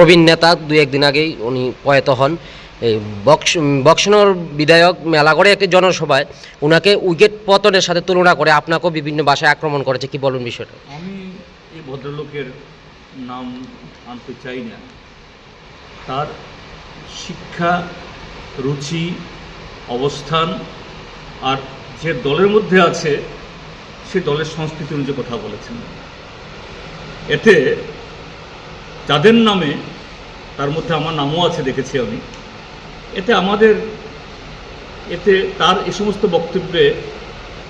প্রবীণ নেতা দু একদিন আগেই উনি প্রয়াত হন। এই বক্স বক্সনর বিধায়ক মেলাগড়ে একটি জনসভায় ওনাকে উইকেট পতনের সাথে তুলনা করে আপনাকেও বিভিন্ন ভাষায় আক্রমণ করেছে, কি বলুন বিষয়টা? আমি এই ভদ্রলোকের নাম আনতে চাই না। তার শিক্ষা, রুচি, অবস্থান আর যে দলের মধ্যে আছে, সে দলের সংস্কৃতি অনুযায়ী কথা বলেছেন। এতে যাদের নামে তার মধ্যে আমার নামও আছে, দেখেছি আমি। এতে আমাদের, এতে তার এই সমস্ত বক্তব্যে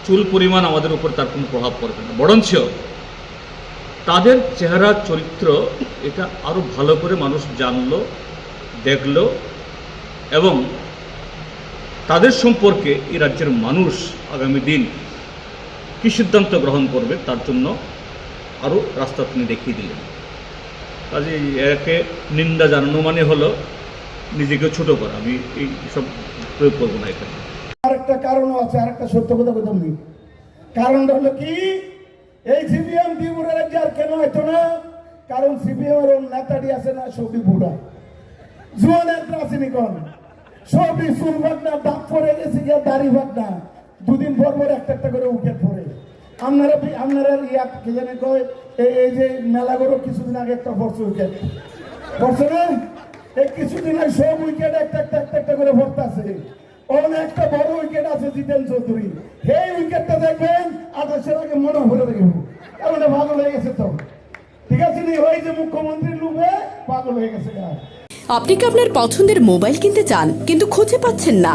চুল পরিমাণ আমাদের উপর তার কোনো প্রভাব পড়বে না। বরঞ্চ তাদের চেহারা, চরিত্র, এটা আরও ভালো করে মানুষ জানলো, দেখল এবং তাদের সম্পর্কে এই রাজ্যের মানুষ আগামী দিন কী সিদ্ধান্ত গ্রহণ করবে তার জন্য আরও রাস্তা তিনি দেখিয়ে দিলেন। কাজে একে নিন্দা জানানো মানে হলো নিজেকে ছোট করা। আমি এই সব প্রয়োগ করব না এখানে। আরেকটা কারণও আছে, আরেকটা সত্য কথা কথা বলি কারণটা হলো কি? এই সিপিএম ত্রিপুরা রাজ্যে আর কেন হইতো না? কারণ সিপিএম এর নেতাটি আছে না সবই বুড়া। জুয়ানের প্রাচীনি কন সবই চুল ভাগনা দাঁত পরে গেছে গিয়া দাড়ি ভাগনা। দুদিন পর পর একটা একটা করে উঠে পড়ে আপনারা আপনারা ইয়া কি জানি কয় এই যে মেলা করো কিছুদিন আগে একটা পড়ছে উইকেট না এই কিছুদিন আগে সব উইকেট একটা একটা একটা একটা করে ওখানে একটা বড় উইকেট আছে জিতেন চৌধুরী। সেই উইকেটটা দেখবেন আঠাশের আগে মনে ভরে দেখব কারণ পাগল হয়ে গেছে তো। ঠিক আছে নি? ওই যে মুখ্যমন্ত্রীর লোভে পাগল হয়ে গেছে আপনি কি আপনার পছন্দের মোবাইল কিনতে চান, কিন্তু খুঁজে পাচ্ছেন না?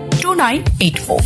two nine eight four